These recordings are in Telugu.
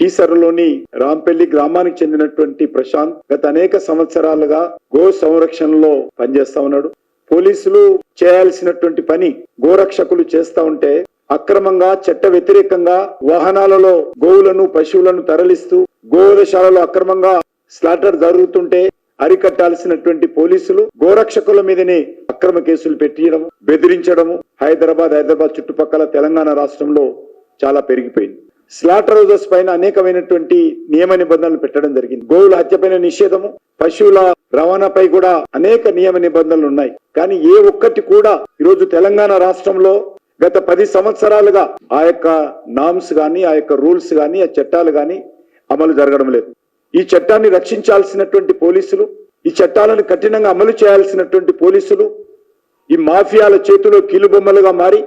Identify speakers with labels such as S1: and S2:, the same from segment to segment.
S1: కీసరలోని రాంపల్లి గ్రామానికి చెందినటువంటి ప్రశాంత్ గత అనేక సంవత్సరాలుగా గో సంరక్షణలో పనిచేస్తా ఉన్నాడు. పోలీసులు చేయాల్సినటువంటి పని గోరక్షకులు చేస్తా ఉంటే అక్రమంగా చట్ట వ్యతిరేకంగా వాహనాలలో గోవులను పశువులను తరలిస్తూ గోవధశాలలో అక్రమంగా స్లాటర్ జరుగుతుంటే అరికట్టాల్సినటువంటి పోలీసులు గోరక్షకుల మీదనే అక్రమ కేసులు పెట్టడం బెదిరించడము హైదరాబాద్ హైదరాబాద్ చుట్టుపక్కల తెలంగాణ రాష్ట్రంలో చాలా పెరిగిపోయింది. స్లాటర్ హౌజెస్ పైన అనేకమైనటువంటి నియమ నిబంధనలు పెట్టడం జరిగింది. గోవుల హత్యపైన నిషేధము పశువుల రవాణాపై కూడా అనేక నియమ నిబంధనలు ఉన్నాయి. కానీ ఏ ఒక్కటి కూడా ఈరోజు తెలంగాణ రాష్ట్రంలో గత పది సంవత్సరాలుగా ఆ యొక్క నామ్స్ గాని ఆ యొక్క రూల్స్ గాని ఆ చట్టాలు గాని అమలు జరగడం లేదు. ఈ చట్టాన్ని రక్షించాల్సినటువంటి పోలీసులు ఈ చట్టాలను కఠినంగా అమలు చేయాల్సినటువంటి పోలీసులు ఈ మాఫియాల చేతిలో కీలుబొమ్మలుగా మారి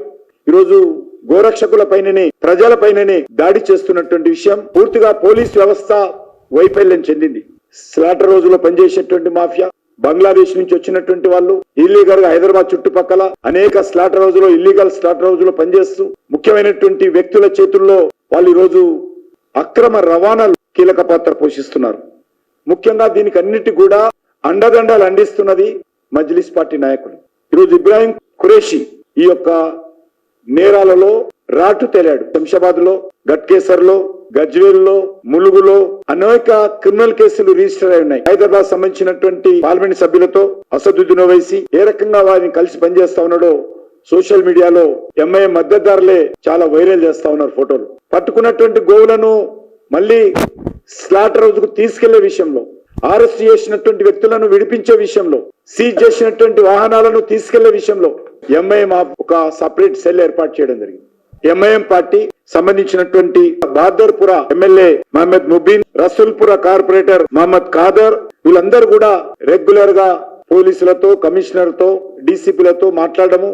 S1: ఈరోజు గోరక్షకుల పైననే ప్రజల పైననే దాడి చేస్తున్నటువంటి విషయం పూర్తిగా పోలీస్ వ్యవస్థ వైఫల్యం చెందింది. స్లాటర్ రోజులో పనిచేసేటువంటి మాఫియా బంగ్లాదేశ్ నుంచి వచ్చినటువంటి వాళ్ళు ఇల్లీగల్గా హైదరాబాద్ చుట్టుపక్కల అనేక స్లాటర్ హౌస్లో ఇల్లీగల్ స్లాటర్ హౌస్లో పనిచేస్తూ ముఖ్యమైనటువంటి వ్యక్తుల చేతుల్లో వాళ్ళు ఈరోజు అక్రమ రవాణాలు కీలక పాత్ర పోషిస్తున్నారు. ముఖ్యంగా దీనికి అన్నిటి కూడా అండదండాలు అందిస్తున్నది మజ్లిస్ పార్టీ నాయకులు. ఈరోజు ఇబ్రాహిం ఖురేషి ఈ యొక్క నేరాలలో రాటు తేలాడు. శంషాబాద్లో గట్కేసర్లో గజ్వేల్లో ములుగులో అనేక క్రిమినల్ కేసులు రిజిస్టర్ అయి ఉన్నాయి. హైదరాబాద్ సంబంధించినటువంటి పార్లమెంట్ సభ్యులతో అసదుద్దీన్ ఓవైసీ ఏ రకంగా వారిని కలిసి పనిచేస్తా ఉన్నాడో సోషల్ మీడియాలో ఎంఐఎం మద్దతుదారులే చాలా వైరల్ చేస్తా ఉన్నారు ఫోటోలు. పట్టుకున్నటువంటి గోవులను మళ్ళీ స్లాటర్ రోజుకు తీసుకెళ్ళే విషయంలో అరెస్ట్ చేసినటువంటి వ్యక్తులను విడిపించే విషయంలో సీజ్ చేసినటువంటి వాహనాలను తీసుకెళ్ళే విషయంలో ఎంఐఎం ఒక సపరేట్ సెల్ ఏర్పాటు చేయడం జరిగింది. ఎంఐఎం పార్టీ సంబంధించినటువంటి బహదర్పుర ఎమ్మెల్యే మహమ్మద్ ముబీన్ రసూల్పుర కార్పొరేటర్ మహమ్మద్ ఖాదర్ వీళ్ళందరూ కూడా రెగ్యులర్గా పోలీసులతో కమిషనర్తో డీసీపీలతో మాట్లాడము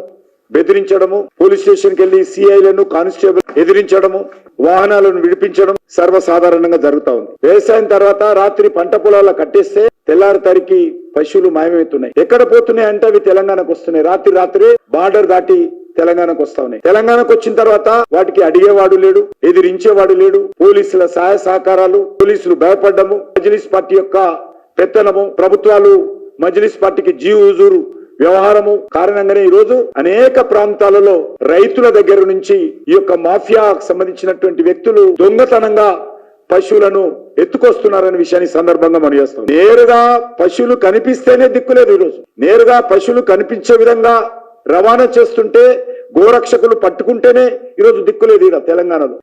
S1: బెదిరించడము పోలీస్ స్టేషన్కి వెళ్ళి సిఐలను కానిస్టేబుల్ ఎదిరించడము వాహనాలను విడిపించడం సర్వసాధారణంగా జరుగుతా ఉంది. వ్యవసాయం తర్వాత రాత్రి పంట పొలాల కట్టేస్తే తెల్లారి తరికి పశువులు మాయమవుతున్నాయి ఎక్కడ పోతున్నాయి అంటే అవి తెలంగాణకు వస్తున్నాయి. రాత్రి రాత్రి బార్డర్ దాటి తెలంగాణకు వస్తా ఉన్నాయి. తెలంగాణకు వచ్చిన తర్వాత వాటికి అడిగేవాడు లేడు ఎదిరించేవాడు లేడు. పోలీసుల సహాయ సహకారాలు పోలీసులు భయపడ్డము. మజ్లిస్ పార్టీ యొక్క పెత్తనము ప్రభుత్వాలు మజ్లిస్ పార్టీకి జీవుజూరు వ్యవహారము కారణంగానే ఈ రోజు అనేక ప్రాంతాలలో రైతుల దగ్గర నుంచి ఈ యొక్క మాఫియాకు సంబంధించినటువంటి వ్యక్తులు దొంగతనంగా పశువులను ఎత్తుకొస్తున్నారనే విషయాన్ని సందర్భంగా మనం చేస్తాం. నేరుగా పశువులు కనిపిస్తేనే దిక్కులేదు ఈరోజు. నేరుగా పశువులు కనిపించే విధంగా రవాణా చేస్తుంటే గోరక్షకులు పట్టుకుంటేనే ఈరోజు దిక్కులేదు ఇక్కడ తెలంగాణలో.